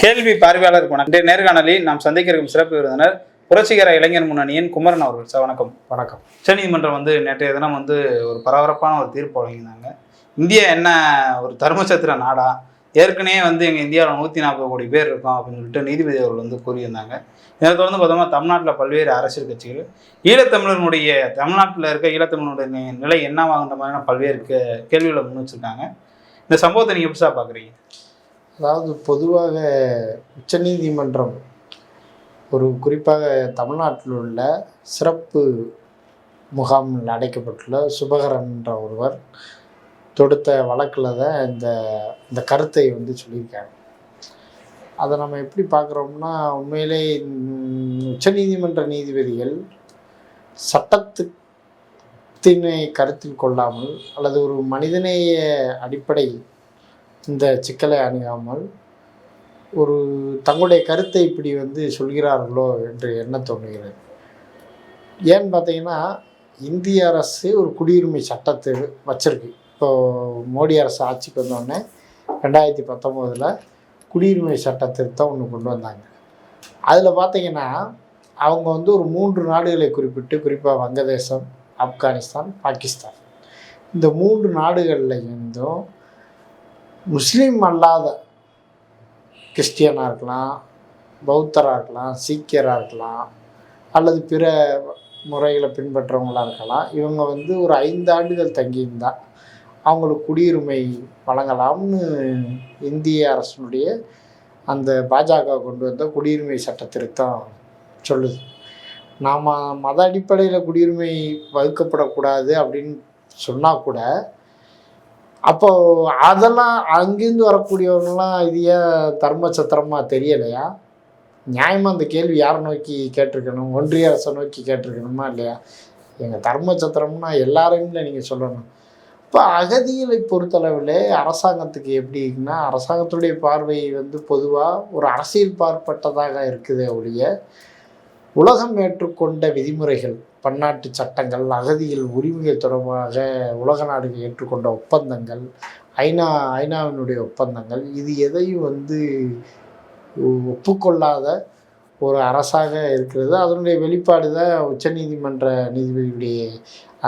கேள்வி பார்வையாளர் இன்றைய நேர்காணலில் நாம் சந்திக்க இருக்கும் சிறப்பு விருந்தினர் புரட்சிகர இளைஞர் முன்னணியின் குமரன் அவர்கள். சார் வணக்கம். வணக்கம். உச்சநீதிமன்றம் வந்து நேற்றைய தினம் வந்து ஒரு பரபரப்பான ஒரு தீர்ப்பு வழங்கியிருந்தாங்க. இந்தியா என்ன ஒரு தர்மசத்திர நாடா? ஏற்கனவே வந்து எங்கள் இந்தியாவில் நூற்றி நாற்பது கோடி பேர் இருக்கோம் அப்படின்னு சொல்லிட்டு நீதிபதி அவர்கள் வந்து கூறியிருந்தாங்க. இதை தொடர்ந்து பார்த்தோம்னா தமிழ்நாட்டில் பல்வேறு அரசியல் கட்சிகள் ஈழத்தமிழர்களுடைய தமிழ்நாட்டில் இருக்க ஈழத்தமிழனுடைய நிலை என்னவாகுன்ற மாதிரியான பல்வேறு கேள்விகளை முன் வச்சிருக்காங்க. இந்த சம்பவத்தை நீங்கள் எப்படி பார்க்குறீங்க அதாவது பொதுவாக உச்சநீதிமன்றம் ஒரு குறிப்பாக தமிழ்நாட்டில் உள்ள சிறப்பு முகாமில் அடைக்கப்பட்டுள்ள சுபகரன் என்ற ஒருவர் தொடுத்த வழக்கில் தான் இந்த இந்த கருத்தை வந்து சொல்லியிருக்காங்க. அதை நம்ம எப்படி பார்க்குறோம்னா உண்மையிலே உச்சநீதிமன்ற நீதிபதிகள் சட்டத்தினை கருத்தில் கொள்ளாமல் அல்லது ஒரு மனிதநேய அடிப்படை இந்த சிக்கலை அணுகாமல் ஒரு தங்களுடைய கருத்தை இப்படி வந்து சொல்கிறார்களோ என்று என்ன தோணுகிறது ஏன்னு பார்த்தீங்கன்னா இந்திய அரசு ஒரு குடியுரிமை சட்டத்தை வச்சிருக்கு. இப்போது மோடி அரசு ஆட்சிக்கு வந்தோடனே ரெண்டாயிரத்தி பத்தொம்போதில் குடியுரிமை சட்ட திருத்தம் ஒன்று கொண்டு வந்தாங்க. அதில் பார்த்தீங்கன்னா அவங்க வந்து ஒரு மூன்று நாடுகளை குறிப்பிட்டு குறிப்பாக வங்கதேசம் ஆப்கானிஸ்தான் பாகிஸ்தான். இந்த மூன்று நாடுகளில் இருந்தும் முஸ்லீம் அல்லாத கிறிஸ்டியனாக இருக்கலாம் பௌத்தராக இருக்கலாம் சீக்கியராக இருக்கலாம் அல்லது பிற முறைகளை பின்பற்றவங்களாக இருக்கலாம் இவங்க வந்து ஒரு ஐந்து ஆண்டுகள் தங்கியிருந்தா அவங்களுக்கு குடியுரிமை வழங்கலாம்னு இந்திய அரசினுடைய அந்த பாஜக கொண்டு வந்த குடியுரிமை சட்ட திருத்தம் சொல்லுது. நாம் மத அடிப்படையில் குடியுரிமை வகுக்கப்படக்கூடாது அப்படின்னு சொன்னால் கூட அப்போ அதெல்லாம் அங்கேருந்து வரக்கூடியவங்களாம் இது ஏன் தர்ம சத்திரமாக தெரியலையா? நியாயமாக அந்த கேள்வி யாரை நோக்கி கேட்டிருக்கணும்? ஒன்றிய அரசை நோக்கி கேட்டிருக்கணுமா இல்லையா? எங்கள் தர்ம சத்திரம்னா எல்லாரையும் நீங்கள் சொல்லணும். இப்போ அகதிகளை பொறுத்தளவில் அரசாங்கத்துக்கு எப்படின்னா அரசாங்கத்துடைய பார்வை வந்து பொதுவாக ஒரு அரசியல் பார்ப்பட்டதாக இருக்குது ஒழிய உலகம் ஏற்றுக்கொண்ட விதிமுறைகள் பன்னாட்டு சட்டங்கள் அகதிகள் உரிமைகள் தொடர்பாக உலக நாடுகள் ஏற்றுக்கொண்ட ஒப்பந்தங்கள் ஐநா ஐநாவினுடைய ஒப்பந்தங்கள் இது எதையும் வந்து ஒப்புக்கொள்ளாத ஒரு அரசாக இருக்கிறது. அதனுடைய வெளிப்பாடு தான் உச்சநீதிமன்ற நீதிபதியுடைய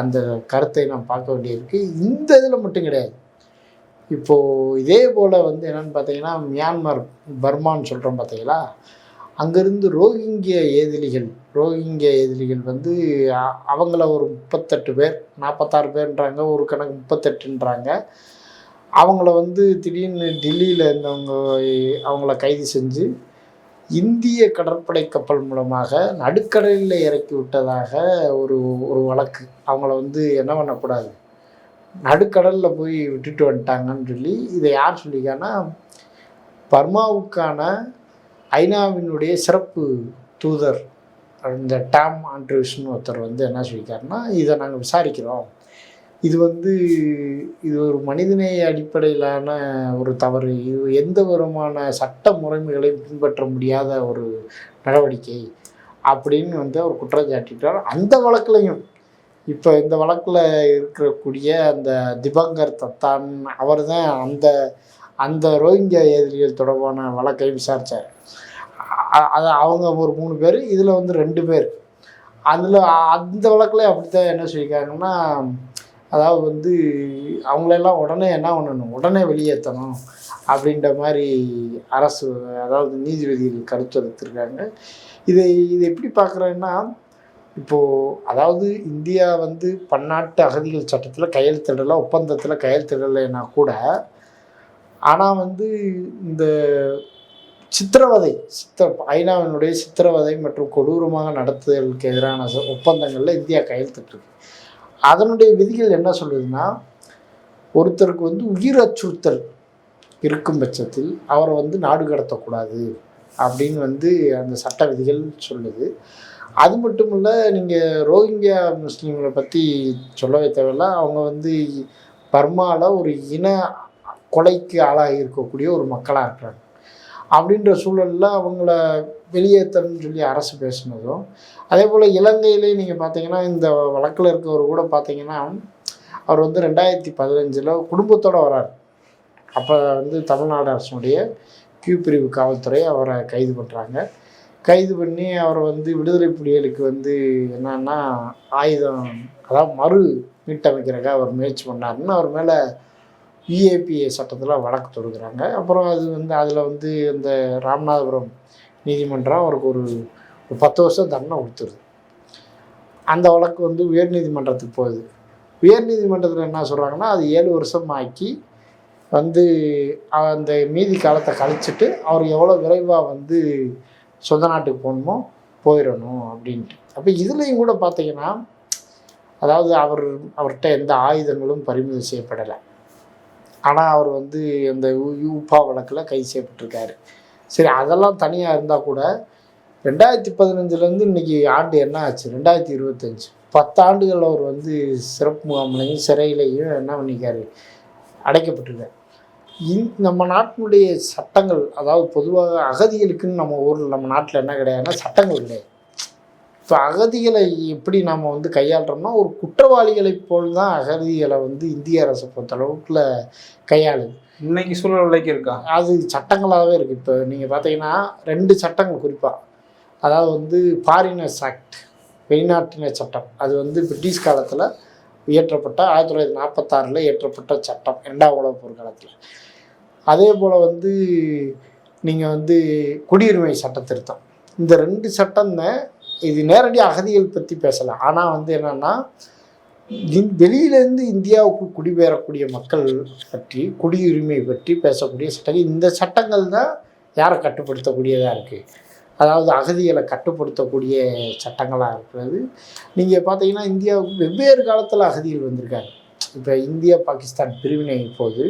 அந்த கருத்தை நாம் பார்க்க வேண்டியிருக்கு. இந்த இதில் மட்டும் கிடையாது. இப்போது இதே போல் வந்து என்னென்னு பார்த்தீங்கன்னா மியான்மர் பர்மான்னு சொல்கிறோம் பார்த்தீங்களா? அங்கேருந்து ரோஹிங்கிய ஏதிலிகள் ரோஹிங்கிய ஏதிலிகள் வந்து அவங்கள ஒரு முப்பத்தெட்டு பேர் நாற்பத்தாறு பேர்ன்றாங்க ஒரு கணக்கு முப்பத்தெட்டுன்றாங்க. அவங்கள வந்து திடீர்னு டெல்லியில் இருந்தவங்க அவங்கள கைது செஞ்சு இந்திய கடற்படை கப்பல் மூலமாக நடுக்கடலில் இறக்கி விட்டதாக ஒரு ஒரு வழக்கு. அவங்கள வந்து என்ன பண்ணக்கூடாது? நடுக்கடலில் போய் விட்டுட்டு வந்துட்டாங்கன்னு சொல்லி இதை யார் சொல்லிக்கான்னா பர்மாவுக்கான ஐநாவினுடைய சிறப்பு தூதர் இந்த டாம் ஆண்ட்ரூஸ்னு ஒருத்தர் வந்து என்ன சொல்லியிருக்காருன்னா இதை நாங்கள் விசாரிக்கிறோம். இது வந்து இது ஒரு மனிதநேய அடிப்படையிலான ஒரு தவறு. இது எந்த விதமான சட்ட முறைமைகளையும் பின்பற்ற முடியாத ஒரு நடவடிக்கை அப்படின்னு வந்து அவர் குற்றம் சாட்டிட்டார் அந்த வழக்குலையும் இப்போ இந்த வழக்கில் இருக்கக்கூடிய அந்த திபங்கர் தத்தான் அவர் தான் அந்த அந்த ரோஹிங்கியா எதிரிகள் தொடர்பான வழக்கை விசாரித்தார் அது அவங்க ஒரு மூணு பேர் இதில் வந்து ரெண்டு பேர். அதில் அந்த வழக்கில் அப்படி தான் என்ன சொல்லியிருக்காங்கன்னா அதாவது வந்து அவங்களெல்லாம் உடனே என்ன பண்ணணும்? உடனே வெளியேற்றணும் அப்படின்ற மாதிரி அரசு அதாவது நீதிபதிகள் கருத்துரைத்திருக்காங்க இதை இதை எப்படி பார்க்குறேன்னா இப்போது அதாவது இந்தியா வந்து பன்னாட்டு அகதிகள் சட்டத்தில் கையெழுத்திடலை ஒப்பந்தத்தில் கையெழுத்திடலைன்னா கூட ஆனால் வந்து இந்த சித்திரவதை சித்த ஐநாவினுடைய சித்திரவதை மற்றும் கொடூரமாக நடத்துதலுக்கு எதிரான ஒப்பந்தங்களில் இந்தியா கையெழுத்திட்டிருக்கு அதனுடைய விதிகள் என்ன சொல்லுதுன்னா ஒருத்தருக்கு வந்து உயிர் அச்சுறுத்தல் இருக்கும் பட்சத்தில் அவரை வந்து நாடு கடத்தக்கூடாது அப்படின்னு வந்து அந்த சட்ட விதிகள் சொல்லுது. அது மட்டும் இல்லை நீங்கள் ரோஹிங்கியா முஸ்லீம்களை பற்றி சொல்லவே தேவையில்ல. அவங்க வந்து பர்மாவில் ஒரு இன கொலைக்கு ஆளாகி இருக்கக்கூடிய ஒரு மக்களாக இருக்கிறாங்க அப்படின்ற சூழலில் அவங்கள வெளியேற்றணும்னு சொல்லி அரசு பேசினதும் அதே போல் இலங்கையிலே நீங்கள் பார்த்தீங்கன்னா இந்த வழக்கில் இருக்கவர் கூட பார்த்தீங்கன்னா அவர் வந்து ரெண்டாயிரத்தி பதினஞ்சில் குடும்பத்தோடு வரார். அப்போ வந்து தமிழ்நாடு அரசனுடைய கியூ பிரிவு காவல்துறை அவரை கைது பண்ணுறாங்க கைது பண்ணி அவரை வந்து விடுதலை புலிகளுக்கு வந்து என்னன்னா ஆயுதம் அதாவது மறு மீட்டமைக்கிறக்காக அவர் முயற்சி பண்ணாருன்னு அவர் மேலே யுஏபிஏ சட்டத்தில் வழக்கு தொடுக்கிறாங்க. அப்புறம் அது வந்து அதில் வந்து இந்த ராமநாதபுரம் நீதிமன்றம் அவருக்கு ஒரு ஒரு பத்து வருஷம் தண்டனை கொடுத்துருது. அந்த வழக்கு வந்து உயர்நீதிமன்றத்துக்கு போகுது. உயர்நீதிமன்றத்தில் என்ன சொல்கிறாங்கன்னா அது ஏழு வருஷம் ஆக்கி வந்து அந்த மீதி காலத்தை கழிச்சிட்டு அவர் எவ்வளோ விரைவாக வந்து சொந்த நாட்டுக்கு போகணுமோ போயிடணும் அப்படின்ட்டு. அப்போ இதுலேயும் கூட பார்த்தீங்கன்னா அதாவது அவர் அவர்கிட்ட எந்த ஆயுதங்களும் பறிமுதல் செய்யப்படலை. ஆனால் அவர் வந்து அந்த யூபா வழக்கில் கைது செய்யப்பட்டிருக்காரு சரி அதெல்லாம் தனியாக இருந்தால் கூட ரெண்டாயிரத்தி பதினஞ்சுலேருந்து இன்னைக்கு ஆண்டு என்ன ஆச்சு? ரெண்டாயிரத்தி இருபத்தஞ்சு. பத்தாண்டுகள் அவர் வந்து சிறப்பு முகாம்லையும் சிறையிலையும் என்ன பண்ணிக்காரு அடைக்கப்பட்டிருக்கார். இந் நம்ம நாட்டினுடைய சட்டங்கள் அதாவது பொதுவாக அகதிகளுக்குன்னு நம்ம ஊரில் நம்ம நாட்டில் என்ன கிடையாதுன்னா சட்டங்கள் கிடையாது. இப்போ அகதிகளை எப்படி நாம் வந்து கையாளுறோம்னா ஒரு குற்றவாளிகளைப் போல் தான் அகதிகளை வந்து இந்திய அரசை பொறுத்தளவுக்குள்ள கையாளுது. இன்னைக்கு சூழல் விலைக்கு இருக்கா? அது சட்டங்களாகவே இருக்குது இப்போ நீங்கள் பார்த்தீங்கன்னா ரெண்டு சட்டங்கள் குறிப்பாக அதாவது வந்து ஃபாரினர்ஸ் ஆக்ட் வெளிநாட்டினர் சட்டம். அது வந்து பிரிட்டிஷ் காலத்தில் இயற்றப்பட்ட ஆயிரத்தி தொள்ளாயிரத்தி நாற்பத்தாறில் இயற்றப்பட்ட சட்டம். இரண்டாம் உலகப் போர் காலத்தில். அதே போல் வந்து நீங்கள் வந்து குடியுரிமை சட்ட திருத்தம். இந்த ரெண்டு சட்டம் தான் இது நேரடி அகதிகள் பற்றி பேசலாம் ஆனால் வந்து என்னென்னா இந் வெளியிலேருந்து இந்தியாவுக்கு குடிபெயரக்கூடிய மக்கள் பற்றி குடியுரிமை பற்றி பேசக்கூடிய சட்டங்கள் இந்த சட்டங்கள் தான் யாரை கட்டுப்படுத்தக்கூடியதாக இருக்குது அதாவது அகதிகளை கட்டுப்படுத்தக்கூடிய சட்டங்களாக இருக்கிறது. நீங்கள் பார்த்தீங்கன்னா இந்தியாவுக்கு வெவ்வேறு காலத்தில் அகதிகள் வந்திருக்காங்க. இப்போ இந்தியா பாகிஸ்தான் பிரிவினை போது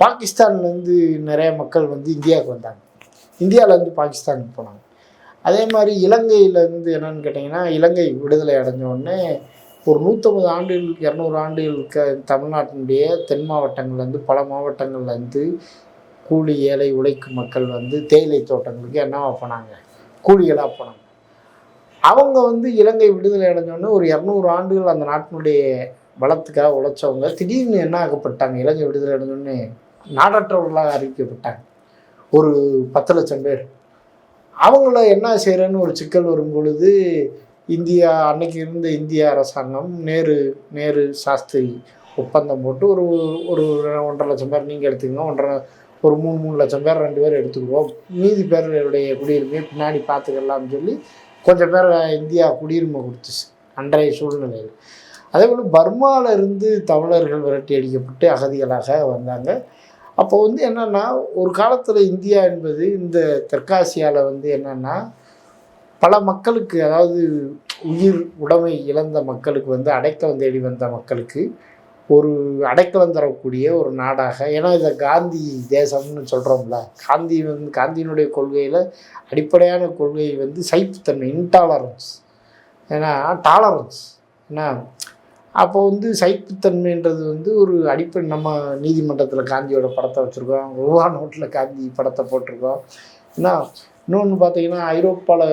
பாகிஸ்தான்லேருந்து நிறைய மக்கள் வந்து இந்தியாவுக்கு வந்தாங்க. இந்தியாவிலேருந்து பாகிஸ்தானுக்கு போனாங்க. அதே மாதிரி இலங்கையிலேருந்து என்னன்னு கேட்டிங்கன்னா இலங்கை விடுதலை அடைஞ்ச உடனே ஒரு நூற்றம்பது ஆண்டுகள் இரநூறு ஆண்டுகள் தமிழ்நாட்டினுடைய தென் மாவட்டங்கள்லேருந்து பல மாவட்டங்கள்லேருந்து கூலி ஏழை உழைக்கும் மக்கள் வந்து தேயிலை தோட்டங்களுக்கு என்னவா போனாங்க? கூலிகளாக போனாங்க. அவங்க வந்து இலங்கை விடுதலை அடைஞ்சோடனே ஒரு இரநூறு ஆண்டுகள் அந்த நாட்டினுடைய வளத்துக்காக உழைச்சவங்க திடீர்னு என்ன ஆகப்பட்டாங்க? இலங்கை விடுதலை அடைஞ்சோடனே நாடற்றவர்களாக அறிவிக்கப்பட்டாங்க. ஒரு பத்து லட்சம் பேர். அவங்கள என்ன செய்கிறேன்னு ஒரு சிக்கல் வரும் பொழுது இந்தியா அன்னைக்கு இருந்த இந்திய அரசாங்கம் நேரு நேரு சாஸ்திரி ஒப்பந்தம் போட்டு ஒரு ஒரு ஒன்றரை லட்சம் பேர் நீங்கள் எடுத்துக்கோங்க ஒன்றரை ஒரு மூணு மூணு லட்சம் பேர் ரெண்டு பேர் எடுத்துக்குவோம். மீதி பேருடைய குடியுரிமையை பின்னாடி பார்த்துக்கலாம்னு சொல்லி கொஞ்சம் பேர் இந்தியா குடியுரிமை கொடுத்துச்சு அன்றைய சூழ்நிலையில். அதே போல் பர்மாவிலிருந்து தமிழர்கள் விரட்டி அடிக்கப்பட்டு அகதிகளாக வந்தாங்க. அப்போ வந்து என்னென்னா ஒரு காலத்தில் இந்தியா என்பது இந்த தெற்காசியாவில் வந்து என்னென்னா பல மக்களுக்கு அதாவது உயிர் உடைமை இழந்த மக்களுக்கு வந்து அடைக்கலம் தேடி வந்த மக்களுக்கு ஒரு அடைக்கலம் தரக்கூடிய ஒரு நாடாக ஏன்னா இதை காந்தி தேசம்னு சொல்கிறோம்ல காந்தி வந்து காந்தியினுடைய கொள்கையில் அடிப்படையான கொள்கை வந்து சைப்புத்தன்மை இன்டாலரன்ஸ் ஏன்னா டாலரன்ஸ் ஏன்னா அப்போ வந்து சைப்புத்தன்மைன்றது வந்து ஒரு அடிப்படை நம்ம நீதிமன்றத்தில் காந்தியோட படத்தை வச்சுருக்கோம். ரூபா நோட்டில் காந்தி படத்தை போட்டிருக்கோம். ஏன்னா இன்னொன்று பார்த்தீங்கன்னா ஐரோப்பாவில்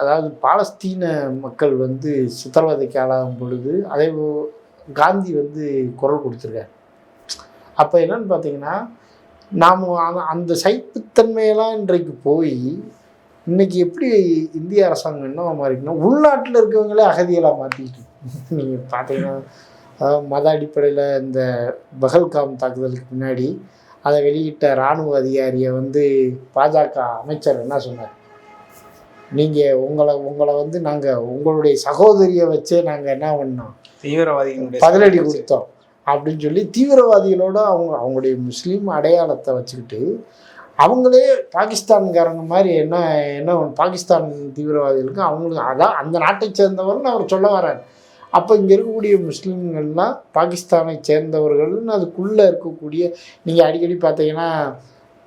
அதாவது பாலஸ்தீன மக்கள் வந்து சித்திரவதைக்கு ஆளாகும் பொழுது அதே காந்தி வந்து குரல் கொடுத்துருக்காரு. அப்போ என்னன்னு பார்த்தீங்கன்னா நாம் அந்த அந்த சைப்புத்தன்மையெல்லாம் இன்றைக்கு போய் இன்னைக்கு எப்படி இந்திய அரசாங்கம் என்ன மாறிக்குன்னா உள்நாட்டில் இருக்கவங்களே அகதிகளாக மாற்றிக்கிட்டு நீங்கள் பார்த்தீங்கன்னா மத அடிப்படையில் இந்த பகல்காம் தாக்குதலுக்கு முன்னாடி அதை வெளியிட்ட இராணுவ அதிகாரியை வந்து பாஜக அமைச்சர் என்ன சொன்னார்? நீங்கள் உங்களை உங்களை வந்து நாங்கள் உங்களுடைய சகோதரியை வச்சே நாங்கள் என்ன பண்ணோம்? தீவிரவாதிகளுடைய பதிலடி கொடுத்தோம். அப்படின்னு சொல்லி தீவிரவாதிகளோட அவங்க அவங்களுடைய முஸ்லீம் அடையாளத்தை வச்சுக்கிட்டு அவங்களே பாகிஸ்தான்காரங்க மாதிரி என்ன என்ன பாகிஸ்தான் தீவிரவாதிகளுக்கு அவங்களுக்கு அதான் அந்த நாட்டை சேர்ந்தவர்னு அவர் சொல்ல வர்றார். அப்போ இங்கே இருக்கக்கூடிய முஸ்லீம்கள்லாம் பாகிஸ்தானை சேர்ந்தவர்கள்னு அதுக்குள்ளே இருக்கக்கூடிய நீங்கள் அடிக்கடி பார்த்தீங்கன்னா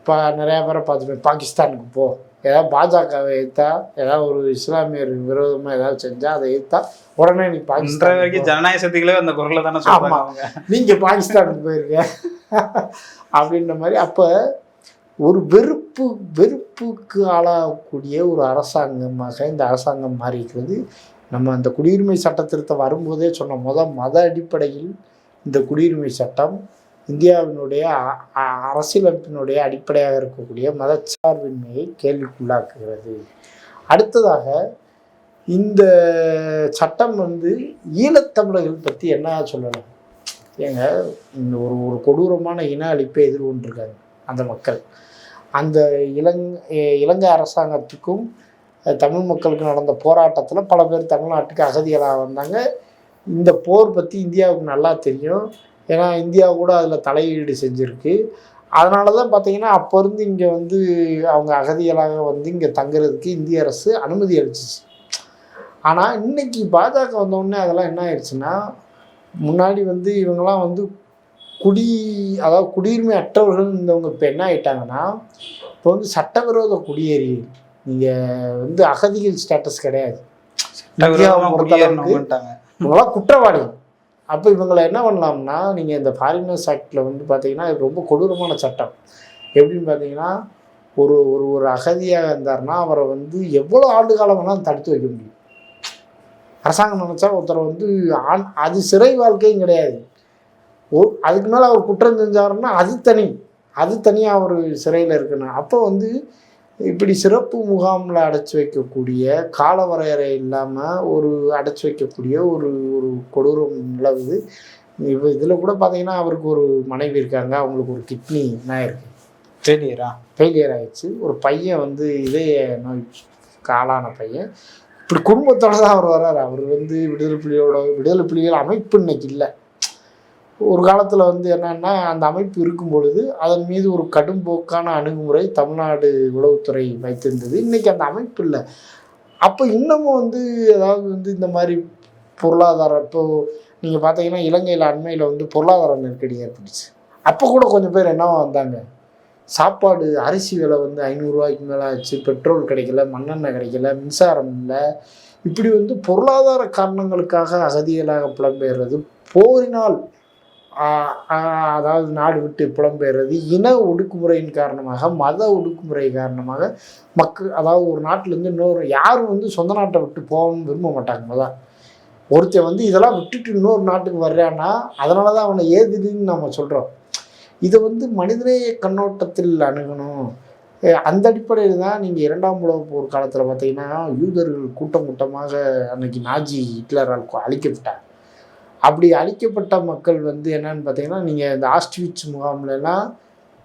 பா நிறையா பேரை பார்த்துப்பேன் பாகிஸ்தானுக்கு போ. ஏதாவது பாஜகவை எதிர்த்தா ஏதாவது ஒரு இஸ்லாமியர் விரோதமாக ஏதாவது செஞ்சால் அதை எதிர்த்தா உடனே நீ பாகிஸ்தான் வரைக்கும் ஜனநாயக சக்திகளே அந்த குரலை தானே சொல்றாங்க ஆமா. அவங்க. நீங்க பாகிஸ்தானுக்கு போயிருக்க அப்படின்ற மாதிரி அப்ப ஒரு வெறுப்பு வெறுப்புக்கு ஆளாகக்கூடிய ஒரு அரசாங்கமாக இந்த அரசாங்கம் மாறி இருக்கிறது நம்ம அந்த குடியுரிமை சட்ட திருத்தம் வரும்போதே சொன்ன முத மத அடிப்படையில் இந்த குடியுரிமை சட்டம் இந்தியாவினுடைய அரசியலமைப்பினுடைய அடிப்படையாக இருக்கக்கூடிய மதச்சார்பின்மையை கேள்விக்குள்ளாக்குகிறது. அடுத்ததாக இந்த சட்டம் வந்து ஈழத்தமிழர்கள் பற்றி என்ன சொல்லலாம் ஏங்க இந்த ஒரு ஒரு கொடூரமான இன அழிப்பை எதிர்கொண்டிருக்காங்க அந்த மக்கள். அந்த இலங் இலங்கை அரசாங்கத்துக்கும் தமிழ் மக்களுக்கு நடந்த போராட்டத்தில் பல பேர் தமிழ்நாட்டுக்கு அகதிகளாக வந்தாங்க. இந்த போர் பற்றி இந்தியாவுக்கு நல்லா தெரியும். ஏன்னா இந்தியா கூட அதில் தலையீடு செஞ்சுருக்கு. அதனால தான் பார்த்தீங்கன்னா அப்போ இருந்து இங்கே வந்து அவங்க அகதிகளாக வந்து இங்கே தங்குறதுக்கு இந்திய அரசு அனுமதி அளிச்சிச்சு. ஆனால் இன்னைக்கு பாஜக வந்தோடனே அதெல்லாம் என்ன ஆயிடுச்சுன்னா முன்னாடி வந்து இவங்கெல்லாம் வந்து குடி அதாவது குடியுரிமை அற்றவர்கள் இருந்தவங்க இப்போ என்ன ஆயிட்டாங்கன்னா இப்போ வந்து சட்டவிரோத குடியேறி நீங்கள் வந்து அகதிகள் ஸ்டேட்டஸ் கிடையாது. இவங்களாம் குற்றவாளி. அப்போ இவங்களை என்ன பண்ணலாம்னா நீங்கள் இந்த ஃபாரினர்ஸ் ஆக்டில் வந்து பார்த்தீங்கன்னா இது ரொம்ப கொடூரமான சட்டம். எப்படின்னு பார்த்தீங்கன்னா ஒரு ஒரு ஒரு அகதியாக இருந்தாருன்னா அவரை வந்து எவ்வளோ ஆண்டு காலம் வேணாலும் தடுத்து வைக்க முடியும். அரசாங்கம் நினச்சா ஒருத்தரை வந்து ஆண் அது சிறை வாழ்க்கையும் கிடையாது. அதுக்கு மேலே அவர் குற்றம் செஞ்சாருன்னா அது தனி. அது தனியாக அவர் சிறையில் இருக்கணும் அப்போ வந்து இப்படி சிறப்பு முகாமில் அடைச்சி வைக்கக்கூடிய கால வரையறை இல்லாமல் ஒரு அடைச்சி வைக்கக்கூடிய ஒரு ஒரு கொடூரம் நிலவுது. இப்போ இதில் கூட பார்த்தீங்கன்னா அவருக்கு ஒரு மனைவி இருக்காங்க. அவங்களுக்கு ஒரு கிட்னி என்ன இருக்கு. ஃபெயிலியரா ஃபெயிலியர் ஆயிடுச்சு. ஒரு பையன் வந்து இதய நோய் காலான பையன். இப்படி குடும்பத்தோட தான் அவர் வர்றாரு. அவர் வந்து விடுதலை புலியோட விடுதலை புலிகள் அமைப்பு இன்னைக்கு இல்லை. ஒரு காலத்தில் வந்து என்னன்னா அந்த அமைப்பு இருக்கும் பொழுது அதன் மீது ஒரு கடும்போக்கான அணுகுமுறை தமிழ்நாடு உளவுத்துறை வைத்திருந்தது. இன்னைக்கு அந்த அமைப்பு இல்லை. அப்போ இன்னமும் வந்து அதாவது வந்து இந்த மாதிரி பொருளாதார இப்போ நீங்கள் பார்த்தீங்கன்னா இலங்கையில் அண்மையில் வந்து பொருளாதார நெருக்கடி ஏற்பட்டுச்சு. அப்போ கூட கொஞ்சம் பேர் என்னவா வந்தாங்க? சாப்பாடு அரிசி விலை வந்து ஐநூறுரூவாய்க்கு மேலே ஆச்சு பெட்ரோல் கிடைக்கல மண்ணெண்ணெய் கிடைக்கல மின்சாரம் இல்லை. இப்படி வந்து பொருளாதார காரணங்களுக்காக அகதிகளாக புலம்பெயர்றது போரினால் அதாவது நாடு விட்டு புலம்பெயர்றது இன ஒடுக்குமுறையின் காரணமாக மத ஒடுக்குமுறை காரணமாக மக்கள் அதாவது ஒரு நாட்டிலேருந்து இன்னொரு யாரும் வந்து சொந்த நாட்டை விட்டு போகணும்னு விரும்ப மாட்டாங்க முதல் ஒருத்தன் வந்து இதெல்லாம் விட்டுட்டு இன்னொரு நாட்டுக்கு வர்றான்னா அதனால தான் அவனை ஏதுன்னு நம்ம சொல்கிறோம் இதை வந்து மனிதநேய கண்ணோட்டத்தில் அணுகணும். அந்த அடிப்படையில் தான் நீங்கள் இரண்டாம் உலக போர் காலத்தில் பார்த்தீங்கன்னா யூதர்கள் கூட்டம் கூட்டமாக அன்னைக்கு நாஜி ஹிட்லரால் அழிக்கப்பட்டாங்க. அப்படி அழிக்கப்பட்ட மக்கள் வந்து என்னன்னு பார்த்தீங்கன்னா நீங்கள் இந்த ஆஸ்ட்விச் முகாம்லலாம்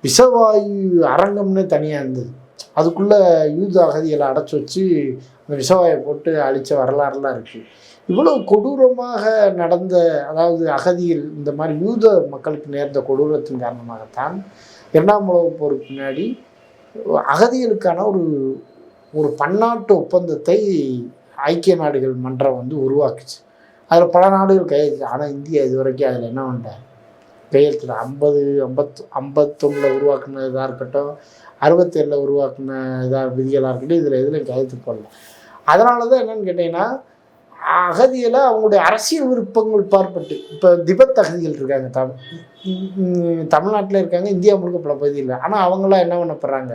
விஷவாயு அரங்கம்னு தனியாக இருந்தது. அதுக்குள்ளே யூத அகதிகளை அடைச்சி வச்சு அந்த விஷவாயை போட்டு அழித்த வரலாறுலாம் இருக்குது இவ்வளோ கொடூரமாக நடந்த அதாவது அகதிகள் இந்த மாதிரி யூத மக்களுக்கு நேர்ந்த கொடூரத்தின் காரணமாகத்தான் இரண்டாம் உலகப் போருக்கு பின்னாடி அகதிகளுக்கான ஒரு ஒரு பன்னாட்டு ஒப்பந்தத்தை ஐக்கிய நாடுகள் மன்றம் வந்து உருவாக்குச்சு. அதில் பல நாடுகள் கையெழுத்து ஆனால் இந்தியா இது வரைக்கும் அதில் என்ன பண்ணேன் கையெழுத்துல ஐம்பது ஐம்பத்து ஐம்பத்தொன்னில் உருவாக்குனதாக இருக்கட்டும் அறுபத்தேழில் உருவாக்குன இதாக விதிகளாக இருக்கட்டும் இதில் எதுலையும் கையெழுத்து போடல. அதனால தான் என்னென்னு கேட்டிங்கன்னா அகதியில் அவங்களுடைய அரசியல் விருப்பங்கள் பார்ப்பட்டு இப்போ திபெத் அகதிகள் இருக்காங்க. தம் தமிழ்நாட்டில் இருக்காங்க இந்தியா முழுக்க பல பகுதியில் ஆனால் அவங்களாம் என்ன பண்ணப்படுறாங்க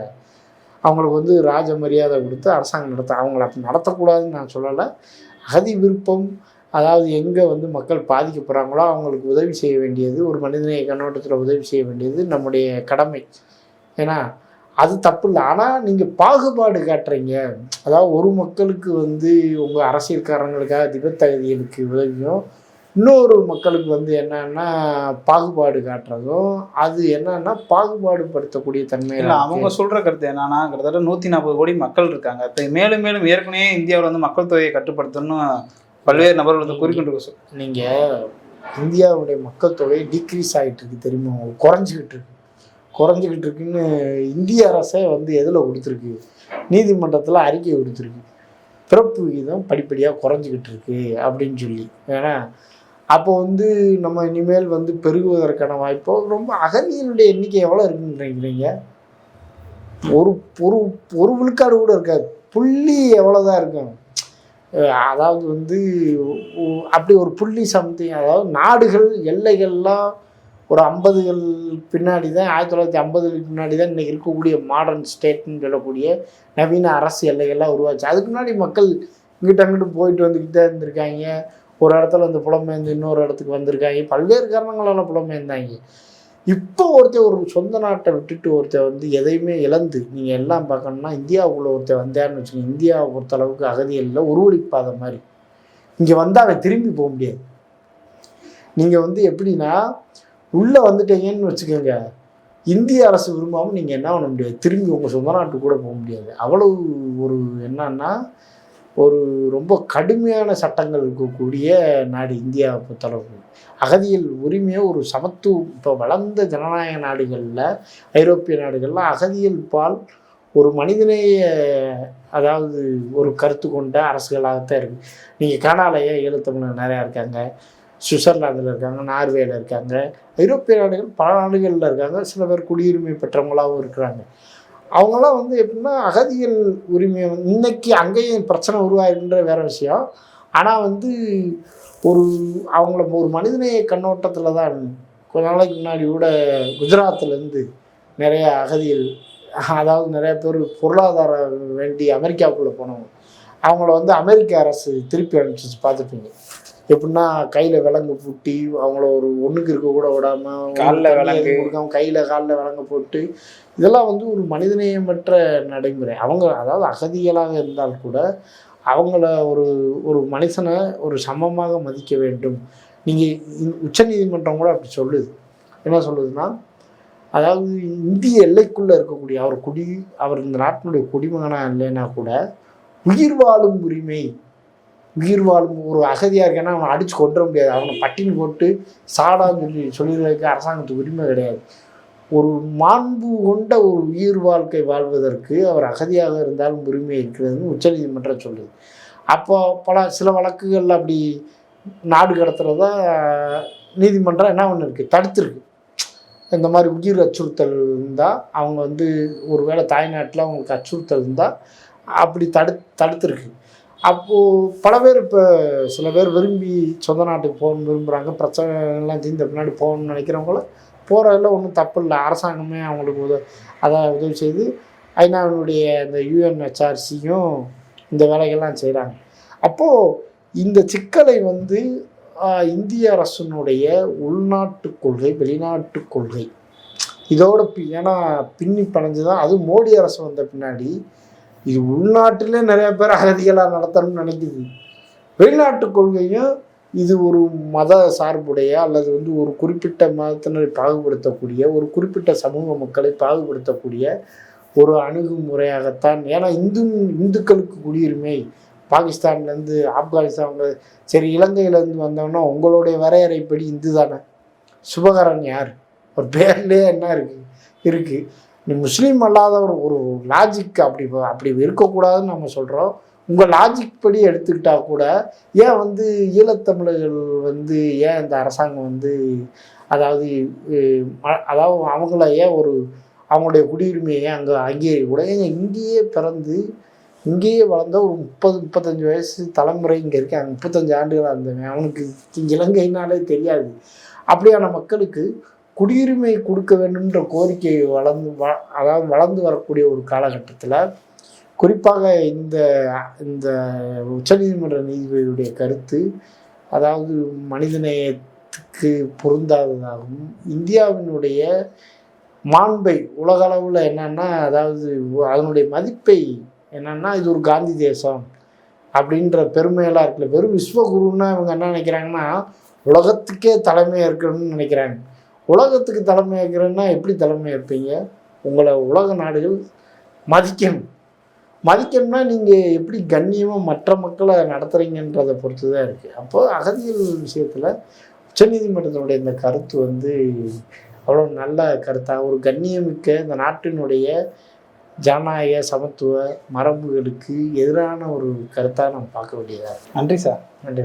அவங்களுக்கு வந்து ராஜ மரியாதை கொடுத்து அரசாங்கம் நடத்த அவங்கள அப்படி நடத்தக்கூடாதுன்னு நான் சொல்லலை. அகதி விருப்பம் அதாவது எங்கே வந்து மக்கள் பாதிக்கப்படுறாங்களோ அவங்களுக்கு உதவி செய்ய வேண்டியது ஒரு மனிதநேய கண்ணோட்டத்தில் உதவி செய்ய வேண்டியது நம்முடைய கடமை. ஏன்னா அது தப்பு இல்லை. ஆனால் நீங்கள் பாகுபாடு காட்டுறீங்க. அதாவது ஒரு மக்களுக்கு வந்து உங்கள் அரசியல்காரங்களுக்காக திபத்தகுதிகளுக்கு உதவியும் இன்னொரு மக்களுக்கு வந்து என்னன்னா பாகுபாடு காட்டுறதும் அது என்னன்னா பாகுபாடு படுத்தக்கூடிய தன்மை இல்ல அவங்க சொல்ற கருத்து என்னன்னா கிட்டத்தட்ட நூத்தி நாற்பது கோடி மக்கள் இருக்காங்க. இப்ப மேலும் மேலும் ஏற்கனவே இந்தியாவில் வந்து மக்கள் தொகையை கட்டுப்படுத்தணும் பல்வேறு நபர்கள் வந்து குறிக்கொண்டு சொல் நீங்கள் இந்தியாவுடைய மக்கள் தொகை டிக்ரீஸ் ஆகிட்டு இருக்கு தெரியுமா? குறைஞ்சிக்கிட்டு இருக்கு. குறைஞ்சிக்கிட்டு இருக்குன்னு இந்திய அரசே வந்து எதில் கொடுத்துருக்கு? நீதிமன்றத்தில் அறிக்கை கொடுத்துருக்கு. பிறப்பு விகிதம் படிப்படியாக குறைஞ்சிக்கிட்டு இருக்கு அப்படின்னு சொல்லி. ஏன்னா அப்போ வந்து நம்ம இனிமேல் வந்து பெருகுவதற்கான வாய்ப்போ ரொம்ப அகதியினுடைய எண்ணிக்கை எவ்வளோ இருக்குன்னு நினைக்கிறீங்க? ஒரு ஒரு ஒரு விழுக்காடு கூட இருக்காது. புள்ளி எவ்வளோதான் இருக்கும். அதாவது வந்து அப்படி ஒரு புள்ளி சம்திங் அதாவது நாடுகள் எல்லைகள்லாம் ஒரு ஐம்பதுகள் பின்னாடி தான் ஆயிரத்தி தொள்ளாயிரத்தி ஐம்பதுகளுக்கு பின்னாடி தான் இன்றைக்கி இருக்கக்கூடிய மாடர்ன் ஸ்டேட்னு சொல்லக்கூடிய நவீன அரசு எல்லைகள்லாம் உருவாச்சு. அதுக்கு முன்னாடி மக்கள் இங்கிட்ட அங்கிட்டு போயிட்டு வந்துக்கிட்டு தான் இருந்திருக்காங்க. ஒரு இடத்துல வந்து புலம்பெயர்ந்து இன்னொரு இடத்துக்கு வந்திருக்காங்க. பல்வேறு காரணங்களால் புலம்பெயர்ந்தாங்க. இப்போ ஒருத்தன் ஒரு சொந்த நாட்டை விட்டுட்டு ஒருத்தர் வந்து எதையுமே இழந்து நீங்கள் எல்லாம் பார்க்கணும்னா இந்தியாவுக்குள்ளே ஒருத்தர் வந்தான்னு வச்சுக்கோங்க. இந்தியாவை பொறுத்தளவுக்கு அகதிகளில் உருவளிப்பாத மாதிரி. இங்கே வந்தால் அவன் திரும்பி போக முடியாது. நீங்கள் வந்து எப்படின்னா உள்ளே வந்துட்டீங்கன்னு வச்சுக்கோங்க. இந்திய அரசு விரும்பாமல் நீங்கள் என்ன பண்ண முடியாது? திரும்பி உங்கள் சொந்த நாட்டுக்கு கூட போக முடியாது. அவ்வளவு ஒரு என்னன்னா ஒரு ரொம்ப கடுமையான சட்டங்கள் இருக்கக்கூடிய நாடு இந்தியாவை பொறுத்தளவுக்கு அகதியில் உரிமையை ஒரு சமத்துவம் இப்போ வளர்ந்த ஜனநாயக நாடுகளில் ஐரோப்பிய நாடுகளில் அகதியில் பால் ஒரு மனிதநேய அதாவது ஒரு கருத்து கொண்ட அரசுகளாகத்தான் இருக்குது நீங்கள் கனடாலயே ஈழத்தமிழர் நிறையா இருக்காங்க சுவிட்சர்லாந்தில் இருக்காங்க நார்வேயில் இருக்காங்க ஐரோப்பிய நாடுகள் பல நாடுகளில் இருக்காங்க சில பேர் குடியுரிமை பெற்றவங்களாகவும் இருக்கிறாங்க. அவங்களாம் வந்து எப்படின்னா அகதிகள் உரிமை வந்து இன்னைக்கு அங்கேயும் பிரச்சனை உருவாயிருன்ற வேற விஷயம். ஆனால் வந்து ஒரு அவங்கள ஒரு மனிதநேய கண்ணோட்டத்தில் தான் கொஞ்ச நாளைக்கு முன்னாடி கூட குஜராத்லேருந்து நிறைய அகதிகள் அதாவது நிறைய பேர் பொருளாதார வேண்டி அமெரிக்காவுக்குள்ளே போனவங்க அவங்கள வந்து அமெரிக்க அரசு திருப்பி அனுப்பிச்சு பார்த்துருப்பீங்க. எப்படின்னா கையில் விலங்கு பூட்டி அவங்கள ஒரு ஒன்றுக்கு இருக்க கூட விடாமல் கால்ல விலங்கு. கொடுக்காம கையில் காலில் விலங்கு போட்டு இதெல்லாம் வந்து ஒரு மனிதநேயமற்ற நடைமுறை. அவங்க அதாவது அகதிகளாக இருந்தால் கூட அவங்கள ஒரு ஒரு மனுஷனை ஒரு சமமாக மதிக்க வேண்டும். நீங்கள் உச்சநீதிமன்றம் கூட அப்படி சொல்லுது. என்ன சொல்லுதுன்னா அதாவது இந்திய எல்லைக்குள்ளே இருக்கக்கூடிய அவர் குடி அவர் இந்த நாட்டினுடைய குடிமகனாக இல்லைன்னா கூட உயிர் வாழும் உரிமை உயிர் வாழும் ஒரு அகதியாக இருக்கேன்னா அவனை அடித்து கொண்டுற முடியாது. அவனை பட்டினி போட்டு சாடான்னு சொல்லி சொல்லிடுறதுக்கு அரசாங்கத்துக்கு உரிமை கிடையாது. ஒரு மாண்பு கொண்ட ஒரு உயிர் வாழ்க்கை வாழ்வதற்கு அவர் அகதியாக இருந்தாலும் உரிமை இருக்கிறதுன்னு உச்சநீதிமன்றம் சொல்லுது. அப்போ பல சில வழக்குகளில் அப்படி நாடு கடத்துறதா நீதிமன்றம் என்ன ஒன்று இருக்குது தடுத்துருக்கு. இந்த மாதிரி உயிர் அச்சுறுத்தல் இருந்தால் அவங்க வந்து ஒருவேளை தாய்நாட்டில் அவங்களுக்கு அச்சுறுத்தல் இருந்தால் அப்படி தடு தடுத்துருக்கு. அப்போது பல பேர் இப்போ சில பேர் விரும்பி சொந்த நாட்டுக்கு போகணும்னு விரும்புகிறாங்க பிரச்சனை எல்லாம் தீர்ந்த பின்னாடி போகணும்னு நினைக்கிறவங்கள போகிறதில் ஒன்றும் தப்பு இல்லை. அரசாங்கமே அவங்களுக்கு உதவி அதை உதவி செய்து ஐநாவினுடைய இந்த யூஎன்ஹெச்ஆர்சியும் இந்த வேலைகள்லாம் செய்கிறாங்க அப்போது இந்த சிக்கலை வந்து இந்திய அரசினுடைய உள்நாட்டு கொள்கை வெளிநாட்டு கொள்கை. இதோட பி- ஏன்னா பின்னி பணிஞ்சு தான் அதுவும் மோடி அரசு வந்த பின்னாடி இது உள்நாட்டிலே நிறைய பேர் அகதிகளாக நடத்தணும்னு நினைக்குது. வெளிநாட்டு கொள்கையும் இது ஒரு மத சார்புடைய அல்லது வந்து ஒரு குறிப்பிட்ட மதத்தினரை பாகுபடுத்தக்கூடிய ஒரு குறிப்பிட்ட சமூக மக்களை பாகுபடுத்தக்கூடிய ஒரு அணுகுமுறையாகத்தான் ஏன்னா இந்து இந்துக்களுக்கு குடியுரிமை. பாகிஸ்தான்லேருந்து ஆப்கானிஸ்தான் சரி இலங்கையிலேருந்து வந்தோம்னா உங்களுடைய வரையறைப்படி இந்து தானே சுபகரன் யார்? ஒரு பேர்லேயே என்ன இருக்கு? இருக்குது நீ முஸ்லீம் அல்லாதவர் ஒரு லாஜிக் அப்படி அப்படி இருக்கக்கூடாதுன்னு நம்ம சொல்கிறோம் உங்கள் லாஜிக் படி எடுத்துக்கிட்டால் கூட ஏன் வந்து ஈழத்தமிழர்கள் வந்து ஏன் இந்த அரசாங்கம் வந்து அதாவது அதாவது அவங்கள ஏன் ஒரு அவங்களுடைய குடியுரிமையை ஏன் அங்கே அங்கீகரிக்க கூட ஏங்க இங்கேயே பிறந்து இங்கேயே வளர்ந்த ஒரு முப்பது முப்பத்தஞ்சு வயசு தலைமுறை இங்கே இருக்காங்க. முப்பத்தஞ்சு ஆண்டுகளாக இருந்தவன். அவனுக்கு இலங்கைனாலே தெரியாது. அப்படியான மக்களுக்கு குடியுரிமை கொடுக்க வேண்டும்ன்ற கோரிக்கை வளர்ந்து வ அதாவது வளர்ந்து வரக்கூடிய ஒரு காலகட்டத்தில் குறிப்பாக இந்த இந்த உச்சநீதிமன்ற நீதிபதியுடைய கருத்து அதாவது மனிதநேயத்துக்கு பொருந்தாததாகவும் இந்தியாவினுடைய மாண்பை உலகளவில் என்னென்னா அதாவது அதனுடைய மதிப்பை என்னென்னா இது ஒரு காந்தி தேசம் அப்படின்ற பெருமையெல்லாம் இருக்குல்ல. வெறும் விஸ்வகுருன்னா இவங்க என்ன நினைக்கிறாங்கன்னா உலகத்துக்கே தலைமை இருக்கணும்னு நினைக்கிறாங்க. உலகத்துக்கு தலைமை ஏற்கிறேன்னா எப்படி தலைமை ஏற்பீங்க? உங்களை உலக நாடுகள் மதிக்கணும். மதிக்கணும்னா நீங்கள் எப்படி கண்ணியமாக மற்ற மக்களை நடத்துகிறீங்கன்றதை பொறுத்து தான் இருக்குது அப்போ அகதிகள் விஷயத்தில் உச்சநீதிமன்றத்தினுடைய இந்த கருத்து வந்து அவ்வளோ நல்ல கருத்தாக ஒரு கண்ணியமிக்க இந்த நாட்டினுடைய ஜனநாயக சமத்துவ மரபுகளுக்கு எதிரான ஒரு கருத்தாக நம்ம பார்க்க வேண்டியதாக நன்றி சார். நன்றி